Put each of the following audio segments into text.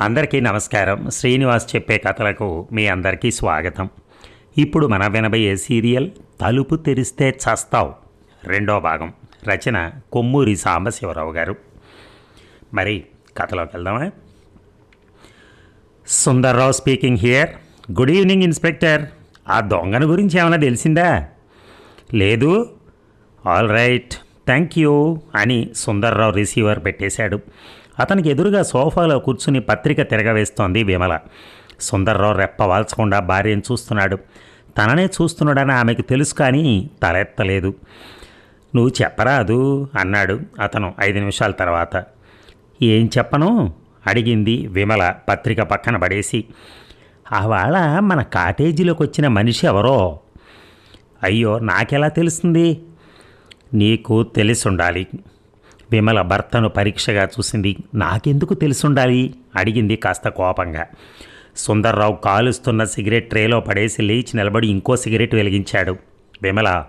అందరికీ నమస్కారం. శ్రీనివాస్ చెప్పే కథలకు మీ అందరికీ స్వాగతం. ఇప్పుడు మన వినబోయే సీరియల్ తలుపు తెరిస్తే చస్తావు. రెండో భాగం. రచన కొమ్మూరి సాంబశివరావు గారు. మరి కథలోకి వెళ్దామా? Sundar Rao speaking here. Good evening inspector. ఆ దొంగను గురించి ఏమైనా తెలిసిందా? లేదు? All right. థ్యాంక్ యూ అని సుందర్రావు రిసీవర్ పెట్టేశాడు. అతనికి ఎదురుగా సోఫాలో కూర్చుని పత్రిక తిరగవేస్తోంది విమల. సుందర్రావు రెప్ప వాల్చకుండా భార్యను చూస్తున్నాడు. తననే చూస్తున్నాడని ఆమెకు తెలుసు కానీ తలెత్తలేదు. నువ్వు చెప్పరాదు అన్నాడు అతను ఐదు నిమిషాల తర్వాత. ఏం చెప్పను? అడిగింది విమల పత్రిక పక్కన పడేసి. ఆవాళ మన కాటేజీలోకి వచ్చిన మనిషి ఎవరో? అయ్యో నాకెలా తెలుస్తుంది? నీకు తెలిసుండాలి. విమల భర్తను పరీక్షగా చూసింది. నాకెందుకు తెలిసుండాలి? అడిగింది కాస్త కోపంగా. సుందర్రావు కాలుస్తున్న సిగరెట్ ట్రేలో పడేసి లేచి నిలబడి ఇంకో సిగరెట్ వెలిగించాడు. విమల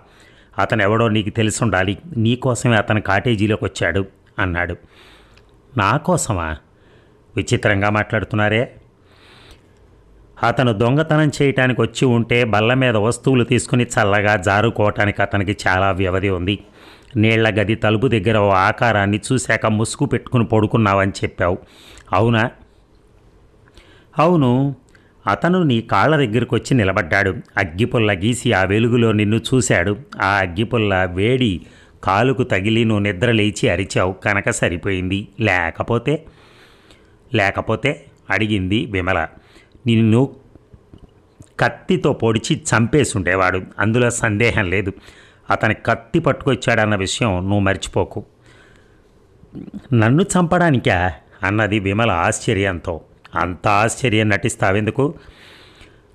అతను ఎవడో నీకు తెలుసుండాలి. నీకోసమే అతను కాటేజీలోకి వచ్చాడు అన్నాడు. నా కోసమా? విచిత్రంగా మాట్లాడుతున్నారే. అతను దొంగతనం చేయటానికి వచ్చి ఉంటే బల్ల మీద వస్తువులు తీసుకుని చల్లగా జారుకోవటానికి అతనికి చాలా వ్యవధి ఉంది. నీళ్ళ గది తలుపు దగ్గర ఓ ఆకారాన్ని చూశాక ముసుగు పెట్టుకుని పడుకున్నావని చెప్పావు. అవునా? అవును. అతను నీ కాళ్ళ దగ్గరకు వచ్చి నిలబడ్డాడు. అగ్గిపుల్ల గీసి ఆ వెలుగులో నిన్ను చూశాడు. ఆ అగ్గిపుల్ల వేడి కాలుకు తగిలి నువ్వు నిద్ర లేచి అరిచావు. కనుక సరిపోయింది. లేకపోతే? లేకపోతే? అడిగింది విమల. నిన్ను కత్తితో పొడిచి చంపేసుండేవాడు. అందులో సందేహం లేదు. అతని కత్తి పట్టుకొచ్చాడన్న విషయం నువ్వు మర్చిపోకు. నన్ను చంపడానికా? అన్నది విమల ఆశ్చర్యంతో. అంత ఆశ్చర్యం నటిస్తావెందుకు?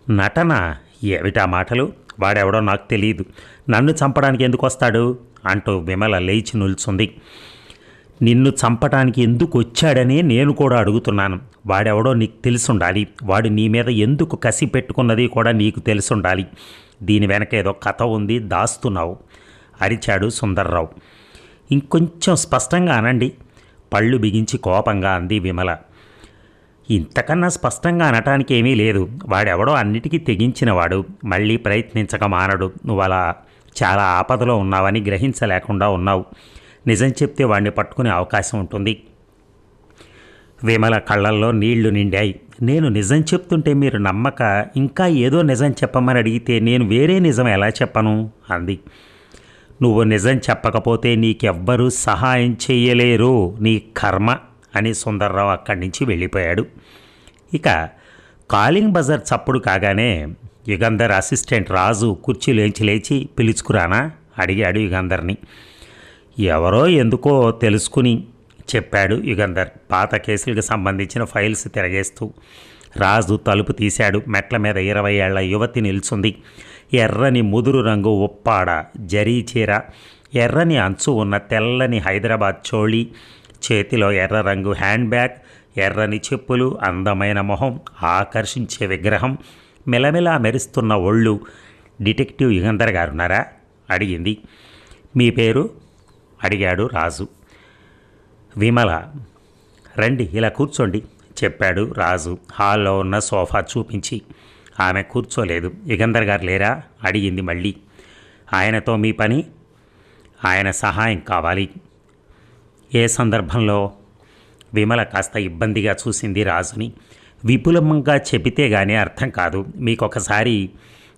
నటన? ఏమిటా మాటలు? వాడెవడో నాకు తెలియదు నన్ను చంపడానికి ఎందుకు వస్తాడు అంటూ విమల లేచి నిల్చుంది. నిన్ను చంపటానికి ఎందుకు వచ్చాడని నేను కూడా అడుగుతున్నాను. వాడెవడో నీకు తెలుసుండాలి. వాడు నీ మీద ఎందుకు కసి పెట్టుకున్నది కూడా నీకు తెలుసుండాలి. దీని వెనక ఏదో కథ ఉంది దాస్తున్నావు అరిచాడు సుందర్రావు. ఇంకొంచెం స్పష్టంగా అనండి. పళ్ళు బిగించి కోపంగా అంది విమల. ఇంతకన్నా స్పష్టంగా అనటానికి ఏమీ లేదు. వాడెవడో అన్నిటికీ తెగించినవాడు. మళ్ళీ ప్రయత్నించక మానడు. నువ్వు అలా చాలా ఆపదలో ఉన్నావని గ్రహించలేకుండా ఉన్నావు. నిజం చెప్తే వాడిని పట్టుకునే అవకాశం ఉంటుంది. విమల కళ్ళల్లో నీళ్ళు నిండాయి. నేను నిజం చెప్తుంటే మీరు నమ్మక ఇంకా ఏదో నిజం చెప్పమని అడిగితే నేను వేరే నిజం ఎలా చెప్పను? అంది. నువ్వు నిజం చెప్పకపోతే నీకెవ్వరూ సహాయం చెయ్యలేరు నీ కర్మ అని సుందర్రావు అక్కడి నుంచి వెళ్ళిపోయాడు. ఇక కాలింగ్ బజార్ చప్పుడు కాగానే యుగంధర్ అసిస్టెంట్ రాజు కుర్చీలోంచి లేచి పిలుచుకురానా? అడిగాడు యుగంధర్ని. ఎవరో ఎందుకో తెలుసుకుని చెప్పాడు యుగంధర్. పాత కేసులకు సంబంధించిన ఫైల్స్ తిరగేస్తూ రాజు తలుపు తీశాడు. మెట్ల మీద ఇరవై ఏళ్ళ యువతి నిల్చుంది. ఎర్రని ముదురు రంగు ఉప్పాడ జరీ చీర ఎర్రని అంచు ఉన్న తెల్లని హైదరాబాద్ చోళీ చేతిలో ఎర్ర రంగు హ్యాండ్ బ్యాగ్ ఎర్రని చెప్పులు అందమైన మొహం ఆకర్షించే విగ్రహం మెలమెలా మెరుస్తున్న ఒళ్ళు. డిటెక్టివ్ యుగంధర్ గారున్నారా? అడిగింది. మీ పేరు? అడిగాడు రాజు. విమల రండి ఇలా కూర్చోండి చెప్పాడు రాజు. హాల్లో ఉన్న సోఫా చూపించి ఆమె కూర్చోలేదు. యుగంధర్ గారు లేరా? అడిగింది మళ్ళీ. ఆయనతో మీ పని? ఆయన సహాయం కావాలి. ఏ సందర్భంలో? విమల కాస్త ఇబ్బందిగా చూసింది రాజుని. విపులంగా చెబితే గానీ అర్థం కాదు. మీకు ఒకసారి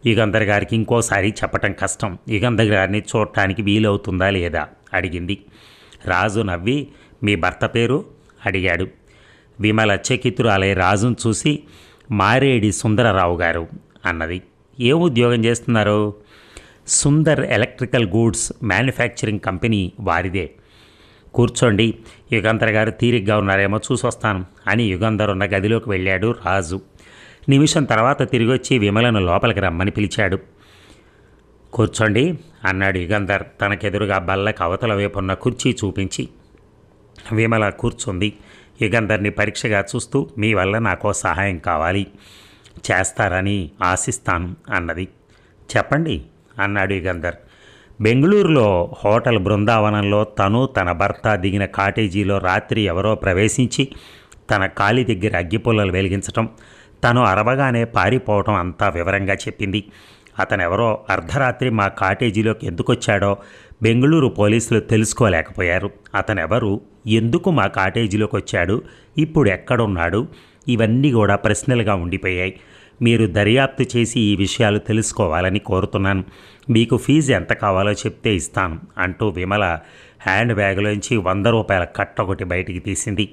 యుగంధర్ గారికి ఇంకోసారి చెప్పటం కష్టం. యుగంధర్ గారిని చూడటానికి వీలవుతుందా లేదా? అడిగింది. రాజు నవ్వి మీ భర్త పేరు? అడిగాడు. విమల చకితురాలే రాజును చూసి మారేడి సుందరరావు గారు అన్నది. ఏ ఉద్యోగం చేస్తున్నారు? Sundar electrical goods manufacturing company వారిదే. కూర్చోండి యుగంధర్ గారు తీరిగ్గా ఉన్నారేమో చూసొస్తాను అని యుగంధర్ ఉన్న గదిలోకి వెళ్ళాడు రాజు. నిమిషం తర్వాత తిరిగి వచ్చి విమలను లోపలికి రమ్మని పిలిచాడు. కూర్చోండి అన్నాడు యుగంధర్. తనకెదురుగా బల్లకి అవతల వైపున్న కుర్చీ చూపించి. విమల కూర్చుంది. యుగంధర్ని పరీక్షగా చూస్తూ మీ వల్ల నాకో సహాయం కావాలి. చేస్తారని ఆశిస్తాను అన్నది. చెప్పండి అన్నాడు యుగంధర్. బెంగళూరులో హోటల్ బృందావనంలో తను తన భర్త దిగిన కాటేజీలో రాత్రి ఎవరో ప్రవేశించి తన కాలి దగ్గర అగ్గిపుల్లలు వెలిగించటం తను అరవగానే పారిపోవటం అంతా వివరంగా చెప్పింది. అతనెవరో అర్ధరాత్రి మా కాటేజీలోకి ఎందుకొచ్చాడో బెంగళూరు పోలీసులు తెలుసుకోలేకపోయారు. అతనెవరు? ఎందుకు మా కాటేజీలోకి వచ్చాడు ఇప్పుడు ఎక్కడున్నాడు? ఇవన్నీ కూడా ప్రశ్నలుగా ఉండిపోయాయి. మీరు దర్యాప్తు చేసి ఈ విషయాలు తెలుసుకోవాలని కోరుతున్నాను. మీకు ఫీజు ఎంత కావాలో చెప్తే ఇస్తాను అంటూ విమల హ్యాండ్ బ్యాగ్లోంచి వంద రూపాయల కట్ట ఒకటి బయటికి తీసింది.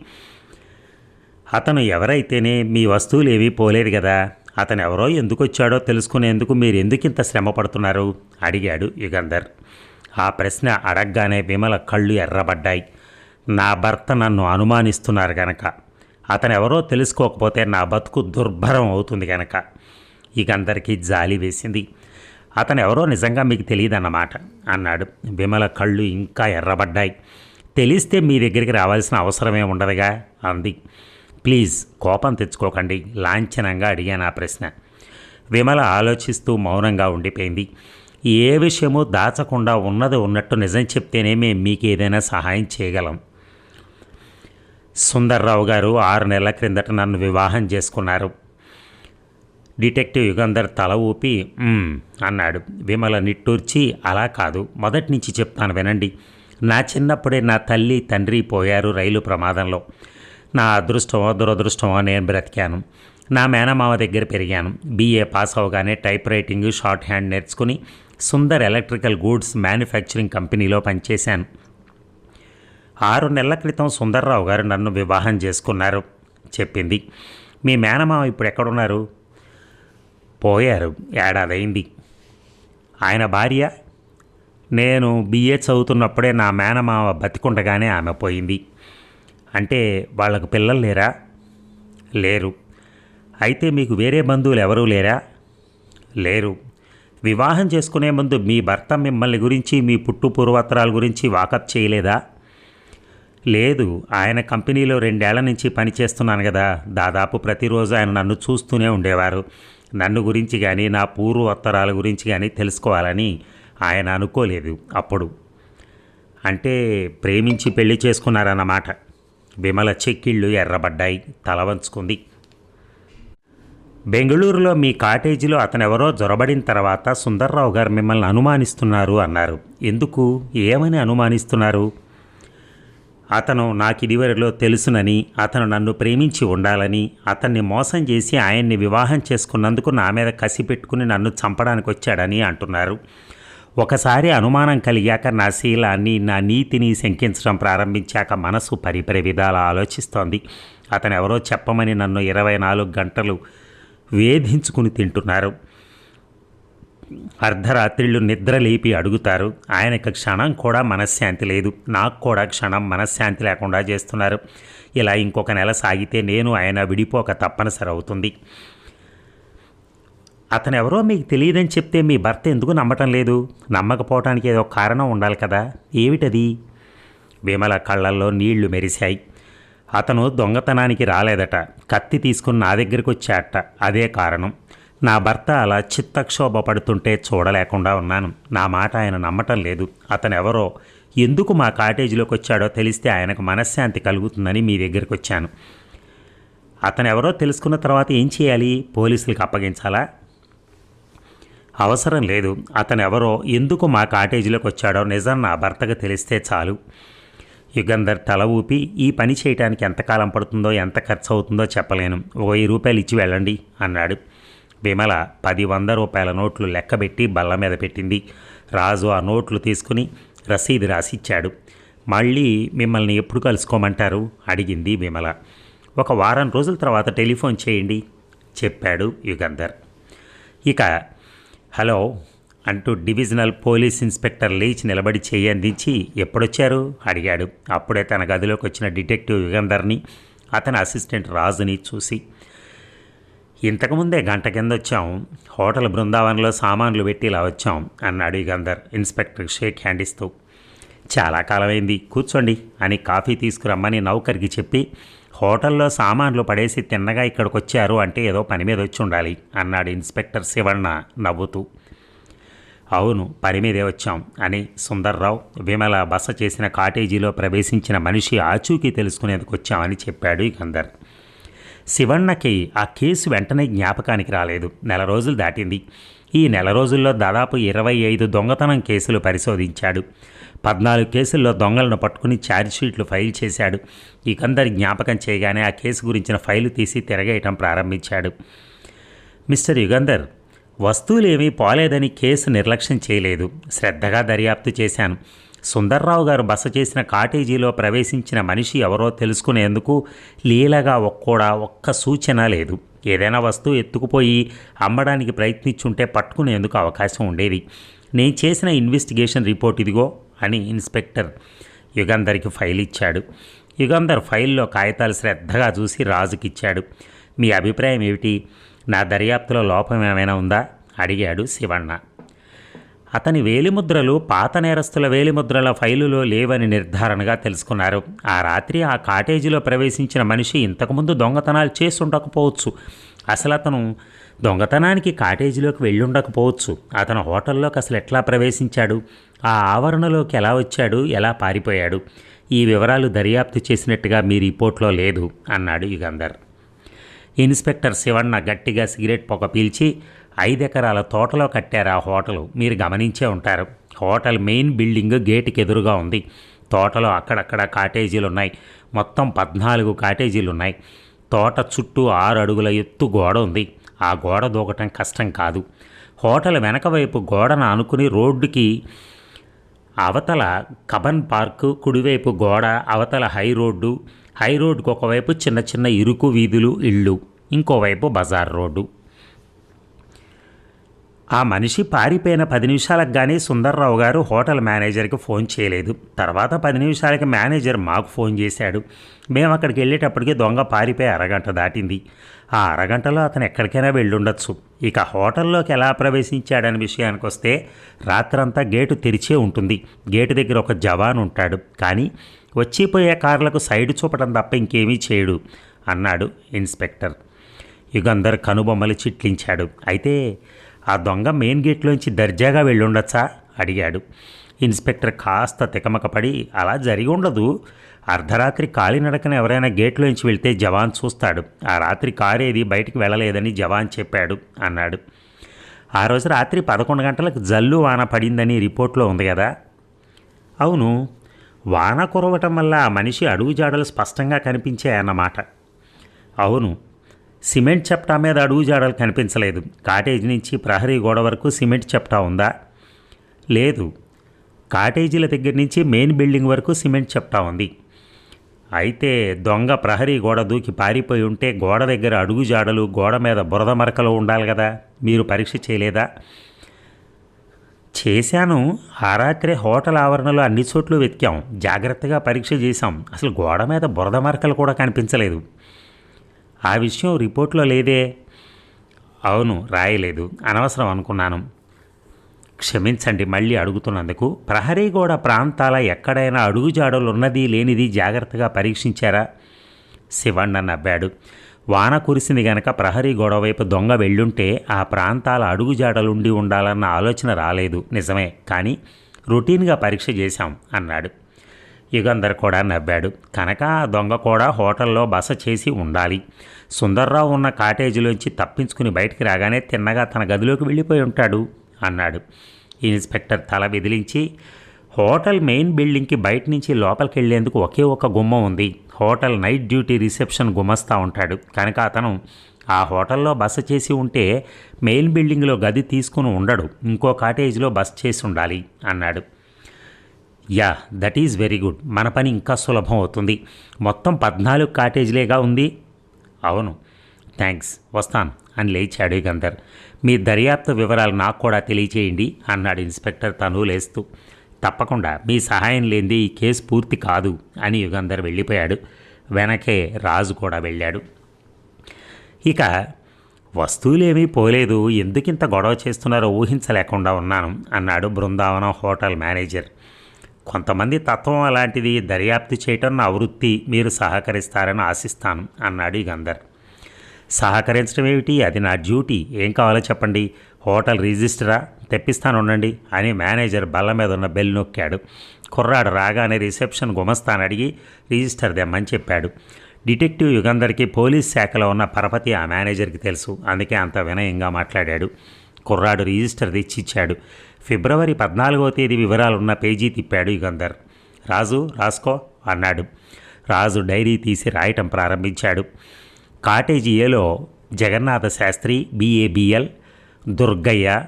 అతను ఎవరైతేనే మీ వస్తువులు ఏవీ పోలేదు కదా అతను ఎవరో ఎందుకొచ్చాడో తెలుసుకునేందుకు మీరు ఎందుకు ఇంత శ్రమ పడుతున్నారు అడిగాడు యుగంధర్. ఆ ప్రశ్న అడగగానే విమల కళ్ళు ఎర్రబడ్డాయి. నా భర్త నన్ను అనుమానిస్తున్నారు గనక. అతను ఎవరో తెలుసుకోకపోతే నా బతుకు దుర్భరం అవుతుంది గనక. ఇకందరికీ జాలి వేసింది. అతను ఎవరో నిజంగా మీకు తెలియదన్నమాట అన్నాడు. విమల కళ్ళు ఇంకా ఎర్రబడ్డాయి. తెలిస్తే మీ దగ్గరికి రావాల్సిన అవసరమే ఉండదుగా అంది. ప్లీజ్ కోపం తెచ్చుకోకండి లాంఛనంగా అడిగాను ఆ ప్రశ్న. విమల ఆలోచిస్తూ మౌనంగా ఉండిపోయింది. ఏ విషయమూ దాచకుండా ఉన్నది ఉన్నట్టు నిజం చెప్తేనే మేము మీకు ఏదైనా సహాయం చేయగలం. సుందర్రావు గారు ఆరు నెలల క్రిందట నన్ను వివాహం చేసుకున్నారు. డిటెక్టివ్ యుగంధర్ తల ఊపి అన్నాడు. విమల నిట్టూర్చి అలా కాదు మొదటి నుంచి చెప్తాను వినండి. నా చిన్నప్పుడే నా తల్లి తండ్రి పోయారు రైలు ప్రమాదంలో. నా అదృష్టమో దురదృష్టమో నేను బ్రతికాను. నా మేనమామ దగ్గర పెరిగాను. బీఏ పాస్ అవగానే టైప్ రైటింగ్ షార్ట్ హ్యాండ్ నేర్చుకుని సుందర్ ఎలక్ట్రికల్ గూడ్స్ మ్యానుఫ్యాక్చరింగ్ కంపెనీలో పనిచేశాను. ఆరు నెలల క్రితం సుందర్రావు గారు నన్ను వివాహం చేసుకున్నారు. చెప్పింది మీ మేనమామ ఇప్పుడు ఎక్కడున్నారు? పోయారు. ఏడాదైంది ఆయన భార్య? నేను బీఏ చదువుతున్నప్పుడే నా మేనమామ బతికుండగానే ఆమె పోయింది. అంటే వాళ్ళకు పిల్లలు లేరా? లేరు. అయితే మీకు వేరే బంధువులు ఎవరూ లేరా? లేరు. వివాహం చేసుకునే ముందు మీ భర్త మిమ్మల్ని గురించి మీ పుట్టు పూర్వత్రాల గురించి వాకప్ చేయలేదా? లేదు. ఆయన కంపెనీలో రెండేళ్ళ నుంచి పనిచేస్తున్నాను కదా. దాదాపు ప్రతిరోజు ఆయన నన్ను చూస్తూనే ఉండేవారు. నన్ను గురించి కానీ నా పూర్వోత్తరాల గురించి కానీ తెలుసుకోవాలని ఆయన అనుకోలేదు అప్పుడు. అంటే ప్రేమించి పెళ్ళి చేసుకున్నారన్నమాట. విమల చెక్కిళ్ళు ఎర్రబడ్డాయి. తల వంచుకుంది. బెంగళూరులో మీ కాటేజీలో అతనెవరో జొరబడిన తర్వాత సుందర్రావు గారు మిమ్మల్ని అనుమానిస్తున్నారు అన్నారు. ఎందుకు? ఏమని అనుమానిస్తున్నారు? అతను నాకు ఇదివరలో తెలుసునని అతను నన్ను ప్రేమించి ఉండాలని అతన్ని మోసం చేసి ఆయన్ని వివాహం చేసుకున్నందుకు నా మీద కసి పెట్టుకుని నన్ను చంపడానికి వచ్చాడని అంటున్నారు. ఒకసారి అనుమానం కలిగాక నా శీలాన్ని నా నీతిని శంకించడం ప్రారంభించాక మనసు పరిపరి విధాలు ఆలోచిస్తోంది. అతను ఎవరో చెప్పమని నన్ను ఇరవై నాలుగు గంటలు వేధించుకుని తింటున్నారు. అర్ధరాత్రిళ్ళు నిద్రలేపి అడుగుతారు. ఆయనకు క్షణం కూడా మనశ్శాంతి లేదు. నాకు కూడా క్షణం మనశ్శాంతి లేకుండా చేస్తున్నారు. ఇలా ఇంకొక నెల సాగితే నేను ఆయన విడిపోక తప్పనిసరి అవుతుంది. అతనెవరో మీకు తెలియదని చెప్తే మీ భర్త ఎందుకు నమ్మటం లేదు? నమ్మకపోవటానికి ఏదో కారణం ఉండాలి కదా. ఏమిటది? విమల కళ్ళల్లో నీళ్ళు మెరిశాయి. అతను దొంగతనానికి రాలేదట. కత్తి తీసుకుని నా దగ్గరికి వచ్చాట అదే కారణం. నా భర్త అలా చిత్తక్షోభ పడుతుంటే చూడలేకుండా ఉన్నాను. నా మాట ఆయన నమ్మటం లేదు. అతనెవరో ఎందుకు మా కాటేజీలోకి వచ్చాడో తెలిస్తే ఆయనకు మనశ్శాంతి కలుగుతుందని మీ దగ్గరికి వచ్చాను అతను ఎవరో తెలుసుకున్న తర్వాత ఏం చేయాలి? పోలీసులకు అప్పగించాలా? అవసరం లేదు. అతను ఎవరో ఎందుకు మా కాటేజీలోకి వచ్చాడో నిజం నా భర్తకు తెలిస్తే చాలు. యుగంధర్ తల ఊపి ఈ పని చేయడానికి ఎంతకాలం పడుతుందో ఎంత ఖర్చు అవుతుందో చెప్పలేను. ఓ వెయ్యి రూపాయలు ఇచ్చి వెళ్ళండి అన్నాడు. విమల పది వంద రూపాయల నోట్లు లెక్కబెట్టి బల్ల మీద పెట్టింది. రాజు ఆ నోట్లు తీసుకుని రసీదు రాసిచ్చాడు. మళ్ళీ మిమ్మల్ని ఎప్పుడు కలుసుకోమంటారు? అడిగింది విమల. ఒక వారం రోజుల తర్వాత టెలిఫోన్ చేయండి చెప్పాడు యుగంధర్. ఇక హలో అంటూ డివిజనల్ పోలీస్ ఇన్స్పెక్టర్ లేచి నిలబడి చేయి అందించి ఎప్పుడొచ్చారు? అడిగాడు. అప్పుడే తన గదిలోకి వచ్చిన డిటెక్టివ్ యుగంధర్ని అతని అసిస్టెంట్ రాజుని చూసి ఇంతకుముందే గంట కింద వచ్చాం. హోటల్ బృందావనంలో సామాన్లు పెట్టి ఇలా వచ్చాం అన్నాడు యుగంధర్ ఇన్స్పెక్టర్ షేక్ హ్యాండ్ ఇస్తూ చాలా కాలమైంది. కూర్చోండి అని కాఫీ తీసుకురమ్మని నౌకరికి చెప్పి హోటల్లో సామాన్లు పడేసి తిన్నగా ఇక్కడికొచ్చారు అంటే ఏదో పని మీద వచ్చి ఉండాలి అన్నాడు ఇన్స్పెక్టర్ శివಣ್ణ నవ్వుతూ. అవును పని మీదే వచ్చాం అని సుందర్రావు విమల బస చేసిన కాటేజీలో ప్రవేశించిన మనిషి ఆచూకీ తెలుసుకునేందుకు వచ్చామని చెప్పాడు ఇకందర్ శివన్నకి ఆ కేసు వెంటనే జ్ఞాపకానికి రాలేదు. నెల రోజులు దాటింది. ఈ నెల రోజుల్లో దాదాపు ఇరవై ఐదు దొంగతనం కేసులు పరిశోధించాడు. పద్నాలుగు కేసుల్లో దొంగలను పట్టుకుని ఛార్జ్షీట్లు ఫైల్ చేశాడు. ఇకందరి జ్ఞాపకం చేయగానే ఆ కేసు గురించిన ఫైలు తీసి తిరగేయటం ప్రారంభించాడు. మిస్టర్ యుగంధర్ వస్తువులేమీ పోలేదని కేసు నిర్లక్ష్యం చేయలేదు. శ్రద్ధగా దర్యాప్తు చేశాను. సుందర్రావు గారు బస చేసిన కాటేజీలో ప్రవేశించిన మనిషి ఎవరో తెలుసుకునేందుకు లీలగా కూడా ఒక్క సూచన లేదు. ఏదైనా వస్తువు ఎత్తుకుపోయి అమ్మడానికి ప్రయత్నించుంటే పట్టుకునేందుకు అవకాశం ఉండేది. నేను చేసిన ఇన్వెస్టిగేషన్ రిపోర్ట్ ఇదిగో అని ఇన్స్పెక్టర్ యుగంధర్కి ఫైల్ ఇచ్చాడు. యుగంధర్ ఫైల్లో కాగితాలు శ్రద్ధగా చూసి రాజుకిచ్చాడు. మీ అభిప్రాయం ఏమిటి? నా దర్యాప్తులో లోపం ఏమైనా ఉందా? అడిగాడు శివಣ್ణ అతని వేలిముద్రలు పాత నేరస్తుల వేలిముద్రల ఫైలులో లేవని నిర్ధారణగా తెలుసుకున్నారు. ఆ రాత్రి ఆ కాటేజీలో ప్రవేశించిన మనిషి ఇంతకుముందు దొంగతనాలు చేసి ఉండకపోవచ్చు అసలు అతను దొంగతనానికి కాటేజీలోకి వెళ్ళుండకపోవచ్చు. అతను హోటల్లోకి అసలు ఎట్లా ప్రవేశించాడు? ఆ ఆవరణలోకి ఎలా వచ్చాడు ఎలా పారిపోయాడు ఈ వివరాలు దర్యాప్తు చేసినట్టుగా మీ రిపోర్ట్లో లేదు అన్నాడు యుగంధర్. ఇన్స్పెక్టర్ శివన్న గట్టిగా సిగరెట్ పొగ పీల్చి ఐదెకరాల తోటలో కట్టారు ఆ హోటలు? మీరు గమనించే ఉంటారు. హోటల్ మెయిన్ బిల్డింగ్ గేటుకి ఎదురుగా ఉంది. తోటలో అక్కడక్కడ కాటేజీలు ఉన్నాయి మొత్తం పద్నాలుగు కాటేజీలు ఉన్నాయి తోట చుట్టూ ఆరు అడుగుల ఎత్తు గోడ ఉంది. ఆ గోడ దూకటం కష్టం కాదు. హోటల్ వెనక వైపు గోడను ఆనుకుని రోడ్డుకి అవతల కబన్ పార్కు కుడివైపు గోడ అవతల హై రోడ్డు. హై రోడ్డుకు ఒకవైపు చిన్న చిన్న ఇరుకు వీధులు ఇళ్ళు. ఇంకోవైపు బజార్ రోడ్డు. ఆ మనిషి పారిపోయిన పది నిమిషాలకు కానీ సుందర్రావు గారు హోటల్ మేనేజర్కి ఫోన్ చేయలేదు. తర్వాత పది నిమిషాలకి మేనేజర్ మాకు ఫోన్ చేశాడు. మేము అక్కడికి వెళ్ళేటప్పటికి దొంగ పారిపోయి అరగంట దాటింది. ఆ అరగంటలో అతను ఎక్కడికైనా వెళ్ళుండొచ్చు. ఇక హోటల్లోకి ఎలా ప్రవేశించాడనే విషయానికి వస్తే రాత్రంతా గేటు తెరిచే ఉంటుంది. గేటు దగ్గర ఒక జవాన్ ఉంటాడు. కానీ వచ్చిపోయే కార్లకు సైడ్ చూపడం తప్ప ఇంకేమీ చేయడు అన్నాడు ఇన్స్పెక్టర్. యుగంధర్ కనుబొమ్మలు చిట్లించాడు. అయితే ఆ దొంగ మెయిన్ గేట్లోంచి దర్జాగా వెళ్ళుండొచ్చా? అడిగాడు. ఇన్స్పెక్టర్ కాస్త తికమకపడి అలా జరిగి ఉండదు అర్ధరాత్రి కాలినడకన ఎవరైనా గేట్లోంచి వెళ్తే జవాన్ చూస్తాడు. ఆ రాత్రి కారేది బయటికి వెళ్ళలేదని జవాన్ చెప్పాడు అన్నాడు. ఆ రోజు రాత్రి పదకొండు గంటలకు జల్లు వాన పడిందని రిపోర్ట్లో ఉంది కదా? అవును. వాన కురవటం వల్ల ఆ మనిషి అడుగుజాడలు స్పష్టంగా కనిపించాయన్నమాట. అవును. సిమెంట్ చెప్టా మీద అడుగు జాడలు కనిపించలేదు. కాటేజ్ నుంచి ప్రహరీ గోడ వరకు సిమెంట్ చెప్టా ఉందా? లేదు. కాటేజీల దగ్గర నుంచి మెయిన్ బిల్డింగ్ వరకు సిమెంట్ చెప్టా ఉంది. అయితే దొంగ ప్రహరీ గోడ దూకి పారిపోయి ఉంటే గోడ దగ్గర అడుగు జాడలు గోడ మీద బురద మరకలు ఉండాలి కదా. మీరు పరీక్ష చేయలేదా? చేశాను. ఆ రాత్రే హోటల్ ఆవరణలో అన్ని చోట్ల వెతికాం. జాగ్రత్తగా పరీక్ష చేశాం. అసలు గోడ మీద బురద మరకలు కూడా కనిపించలేదు. ఆ విషయం రిపోర్ట్లో లేదే. అవును రాయలేదు. అనవసరం అనుకున్నాను. క్షమించండి మళ్ళీ అడుగుతున్నందుకు. ప్రహరీ గోడ ప్రాంతాల ఎక్కడైనా అడుగుజాడలు ఉన్నది లేనిది జాగ్రత్తగా పరీక్షించారా? శివಣ್ణ నవ్వాడు. వాన కురిసింది గనక ప్రహరీ గోడ వైపు దొంగ వెళ్ళుంటే ఆ ప్రాంతాల అడుగుజాడలుండి ఉండాలన్న ఆలోచన రాలేదు. నిజమే కానీ రొటీన్గా పరీక్ష చేశాం అన్నాడు. యుగంధర్ కూడా నవ్వాడు. కనుక ఆ దొంగ కూడా హోటల్లో బస చేసి ఉండాలి. సుందర్రావు ఉన్న కాటేజీలోంచి తప్పించుకుని బయటికి రాగానే తిన్నగా తన గదిలోకి వెళ్ళిపోయి ఉంటాడు అన్నాడు. ఇన్స్పెక్టర్ తల విదిలించి హోటల్ మెయిన్ బిల్డింగ్కి బయట నుంచి లోపలికి వెళ్ళేందుకు ఒకే ఒక గుమ్మం ఉంది. హోటల్ నైట్ డ్యూటీ రిసెప్షన్ గుమస్తా ఉంటాడు. కనుక అతను ఆ హోటల్లో బస చేసి ఉంటే మెయిన్ బిల్డింగ్లో గది తీసుకుని ఉండడు. ఇంకో కాటేజీలో బస చేసి ఉండాలి అన్నాడు. Yeah that is very good మన పని ఇంకా సులభం అవుతుంది. మొత్తం పద్నాలుగు కాటేజీలేగా ఉంది. అవును. థ్యాంక్స్ వస్తాను. అని లేచాడు గంధర్ మీ దర్యాప్తు వివరాలు నాకు కూడా తెలియచేయండి అన్నాడు ఇన్స్పెక్టర్ తను లేస్తూ. తప్పకుండా మీ సహాయం లేనిది ఈ కేసు పూర్తి కాదు అని యుగంధర్ వెళ్ళిపోయాడు. వెనకే రాజు కూడా వెళ్ళాడు. ఇక వస్తువులేమీ పోలేదు ఎందుకింత గొడవ చేస్తున్నారో ఊహించలేకుండా ఉన్నాను అన్నాడు బృందావనం హోటల్ మేనేజర్. కొంతమంది తత్వం అలాంటిది దర్యాప్తు చేయటం నా వృత్తి మీరు సహకరిస్తారని ఆశిస్తాను అన్నాడు యుగంధర్ సహకరించడం ఏమిటి? అది నా డ్యూటీ. ఏం కావాలో చెప్పండి. హోటల్ రిజిస్టరా? తెప్పిస్తాను ఉండండి అని మేనేజర్ బల్ల మీద ఉన్న బెల్ నొక్కాడు. కుర్రాడు రాగానే రిసెప్షన్ గుమస్తాను అడిగి రిజిస్టర్ దెమ్మని చెప్పాడు. డిటెక్టివ్ యుగంధర్కి పోలీస్ శాఖలో ఉన్న పరపతి ఆ మేనేజర్కి తెలుసు అందుకే అంత వినయంగా మాట్లాడాడు. కుర్రాడు రిజిస్టర్ తెచ్చిచ్చాడు. ఫిబ్రవరి పద్నాలుగో తేదీ వివరాలున్న పేజీ తిప్పాడు యుగంధర్. రాజు రాసుకో అన్నాడు. రాజు డైరీ తీసి రాయటం ప్రారంభించాడు. కాటేజీ ఏలో జగన్నాథ శాస్త్రి బిఏబిఎల్ దుర్గయ్య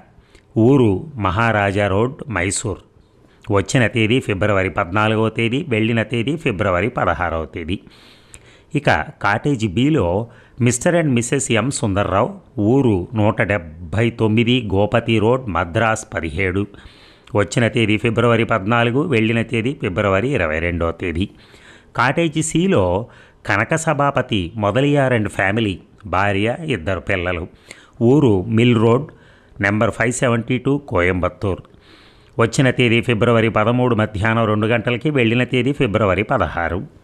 ఊరు మహారాజా రోడ్ మైసూర్. వచ్చిన తేదీ ఫిబ్రవరి పద్నాలుగవ తేదీ వెళ్ళిన తేదీ ఫిబ్రవరి పదహారవ తేదీ. ఇక cottage below Mr and Mrs M Sundar Rao ఊరు నూట డెబ్భై తొమ్మిది గోపతి రోడ్ మద్రాస్ పదిహేడు. వచ్చిన తేదీ ఫిబ్రవరి పద్నాలుగు వెళ్ళిన తేదీ ఫిబ్రవరి ఇరవై రెండవ తేదీ. కాటేజీ సిలో కనక సభాపతి మొదలియార్ అండ్ ఫ్యామిలీ భార్య ఇద్దరు పిల్లలు. ఊరు mill road number five seventy two Coimbatore. వచ్చిన తేదీ ఫిబ్రవరి పదమూడు మధ్యాహ్నం రెండు గంటలకి వెళ్ళిన తేదీ ఫిబ్రవరి పదహారు.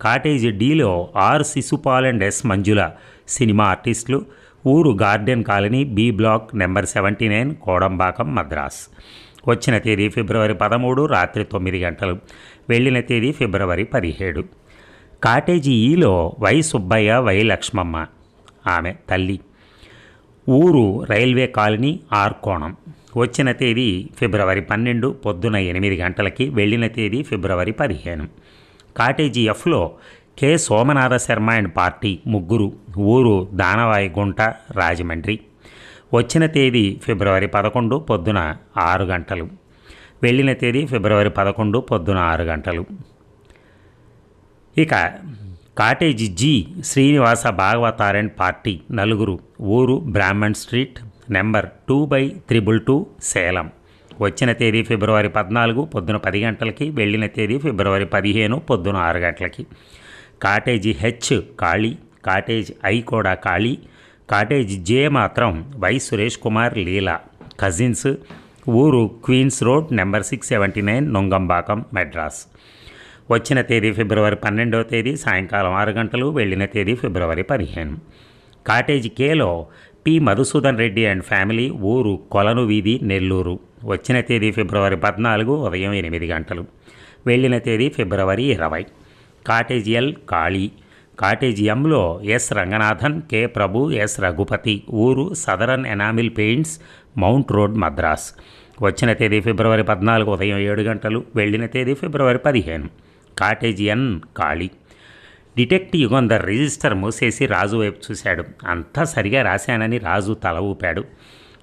కాటేజ్ డీలో R Shishupal and S Manjula cinema ఆర్టిస్టులు ఊరు garden colony B block number seventy nine Kodambakkam Madras. వచ్చిన తేదీ ఫిబ్రవరి పదమూడు రాత్రి తొమ్మిది గంటలు. వెళ్ళిన తేదీ ఫిబ్రవరి పదిహేడు. కాటేజీ ఈలో వై సుబ్బయ్య వై లక్ష్మమ్మ. ఆమె తల్లి. ఊరు రైల్వే కాలనీ ఆర్కోణం వచ్చిన తేదీ ఫిబ్రవరి పన్నెండు పొద్దున ఎనిమిది గంటలకి వెళ్ళిన తేదీ ఫిబ్రవరి పదిహేను. Cottage ఎఫ్లో K. Somanatha Sharma and party ముగ్గురు ఊరు దానవాయి గుంట రాజమండ్రి. వచ్చిన తేదీ ఫిబ్రవరి పదకొండు పొద్దున ఆరు గంటలు. వెళ్ళిన తేదీ ఫిబ్రవరి పదకొండు పొద్దున ఆరు గంటలు. ఇక కాటేజీ జీ. శ్రీనివాస భాగవతారెంట్ పార్టీ నలుగురు ఊరు Brahmin Street number two by triple two Salem. వచ్చిన తేదీ ఫిబ్రవరి పద్నాలుగు పొద్దున పది గంటలకి వెళ్ళిన తేదీ ఫిబ్రవరి పదిహేను పొద్దున ఆరు గంటలకి. కాటేజీ హెచ్ ఖాళీ కాటేజ్ ఐ కూడా ఖాళీ కాటేజ్ జే మాత్రం వై సురేష్ కుమార్ లీలా. కజిన్స్ ఊరు Queens Road number six seventy nine Nungambakkam Madras వచ్చిన తేదీ ఫిబ్రవరి పన్నెండవ తేదీ సాయంకాలం ఆరు గంటలు వెళ్ళిన తేదీ ఫిబ్రవరి పదిహేను. Cottage Khelo P Madhusudan Reddy and family ఊరు కొలను వీధి నెల్లూరు. వచ్చిన తేదీ ఫిబ్రవరి పద్నాలుగు ఉదయం ఎనిమిది గంటలు వెళ్ళిన తేదీ ఫిబ్రవరి ఇరవై. కాటేజ్ ఎల్ కాళీ cottage ఎంలో S Ranganathan K Prabhu S Raghupathi ఊరు Southern Enamel Paints Mount Road Madras. వచ్చిన తేదీ ఫిబ్రవరి పద్నాలుగు ఉదయం ఏడు గంటలు వెళ్ళిన తేదీ ఫిబ్రవరి పదిహేను. కాటేజ్ ఎన్ కాళీ డిటెక్టివ్ యుగంధర్ రిజిస్టర్ మూసేసి రాజు వైపు చూశాడు. అంతా సరిగా రాశానని రాజు తల ఊపాడు.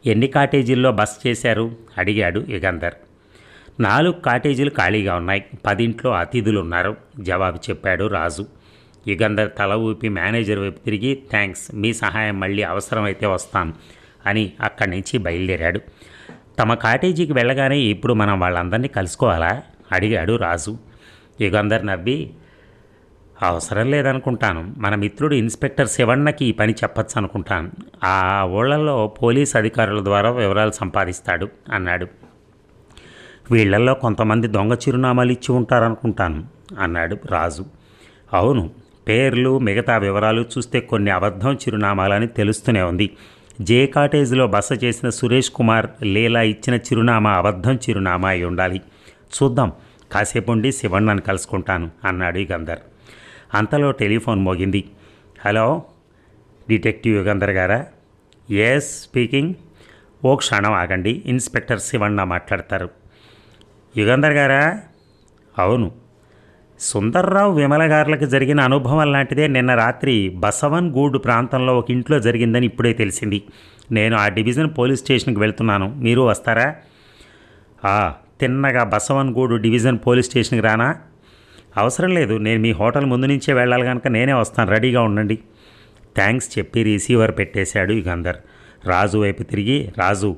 ఎన్ని కాటేజీల్లో బస చేశారు? అడిగాడు యుగంధర్. నాలుగు కాటేజీలు ఖాళీగా ఉన్నాయి. పదింట్లో అతిథులు ఉన్నారు జవాబు చెప్పాడు రాజు. యుగంధర్ తల ఊపి మేనేజర్ వైపు తిరిగి థ్యాంక్స్ మీ సహాయం మళ్ళీ అవసరమైతే వస్తాను అని అక్కడి నుంచి బయలుదేరాడు. తమ కాటేజీకి వెళ్ళగానే ఇప్పుడు మనం వాళ్ళందరినీ కలుసుకోవాలా? అడిగాడు రాజు. యుగంధర్ నవ్వి అవసరం లేదనుకుంటాను. మన మిత్రుడు ఇన్స్పెక్టర్ శివన్నకి ఈ పని చెప్పచ్చు అనుకుంటాను ఆ ఊళ్ళల్లో పోలీస్ అధికారుల ద్వారా వివరాలు సంపాదిస్తాడు అన్నాడు. వీళ్ళల్లో కొంతమంది దొంగ చిరునామాలు ఇచ్చి ఉంటారనుకుంటాను అన్నాడు రాజు. అవును పేర్లు మిగతా వివరాలు చూస్తే కొన్ని అబద్ధం చిరునామాలని తెలుస్తూనే ఉంది. జే కాటేజ్లో బస చేసిన సురేష్ కుమార్ లీలా ఇచ్చిన చిరునామా అబద్ధం చిరునామా అయి ఉండాలి. చూద్దాం కాసేపు ఉండి శివణ్ణను కలుసుకుంటాను అన్నాడు గంధర్. అంతలో టెలిఫోన్ మోగింది. హలో డిటెక్టివ్ యుగంధర్ గారా? Yes speaking. ఓ క్షణం ఆగండి ఇన్స్పెక్టర్ శివన్న మాట్లాడతారు. యుగంధర్ గారా? అవును. సుందర్రావు విమల గారులకు జరిగిన అనుభవం లాంటిదే నిన్న రాత్రి బసవన్ గూడు ప్రాంతంలో ఒక ఇంట్లో జరిగిందని ఇప్పుడే తెలిసింది. నేను ఆ డివిజన్ పోలీస్ స్టేషన్కి వెళ్తున్నాను. మీరు వస్తారా? తిన్నగా బసవన్ గూడు డివిజన్ పోలీస్ స్టేషన్కి రానా? అవసరం లేదు. నేను మీ హోటల్ ముందు నుంచే వెళ్ళాలి కనుక నేనే వస్తాను. రెడీగా ఉండండి. థ్యాంక్స్ చెప్పి రిసీవర్ పెట్టేశాడు యుగంధర్ రాజు వైపు తిరిగి రాజు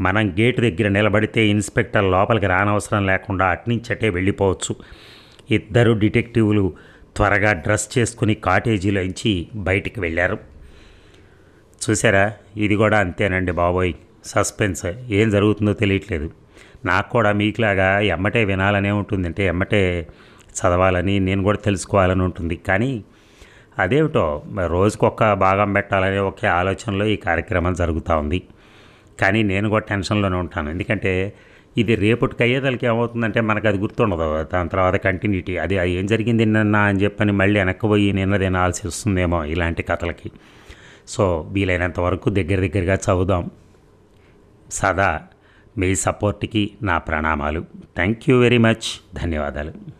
మనం గేటు దగ్గర నిలబడితే ఇన్స్పెక్టర్ లోపలికి రానవసరం లేకుండా అట్నించటే వెళ్ళిపోవచ్చు. ఇద్దరు డిటెక్టివ్లు త్వరగా డ్రెస్ చేసుకుని కాటేజీలోంచి బయటికి వెళ్ళారు. చూసారా? ఇది కూడా అంతేనండి బాబోయ్. సస్పెన్స్. ఏం జరుగుతుందో తెలియట్లేదు. నాకు కూడా మీకులాగా ఎమ్మటే వినాలనే ఉంటుందంటే ఎమ్మటే చదవాలని నేను కూడా తెలుసుకోవాలని ఉంటుంది. కానీ అదేమిటో రోజుకొక భాగం పెట్టాలనే ఒకే ఆలోచనలో ఈ కార్యక్రమం జరుగుతూ ఉంది. కానీ నేను కూడా టెన్షన్లోనే ఉంటాను. ఎందుకంటే ఇది రేపటికి అయ్యేదానికి ఏమవుతుందంటే మనకు అది గుర్తుండదు. దాని తర్వాత కంటిన్యూటీ. అది ఏం జరిగింది నిన్న అని చెప్పని మళ్ళీ వెనక్కిపోయి నిన్న తినాల్సి వస్తుందేమో ఇలాంటి కథలకి. సో వీలైనంత వరకు దగ్గర దగ్గరగా చదువుదాం. సదా మీ సపోర్ట్కి నా ప్రణామాలు. Thank you very much. ధన్యవాదాలు.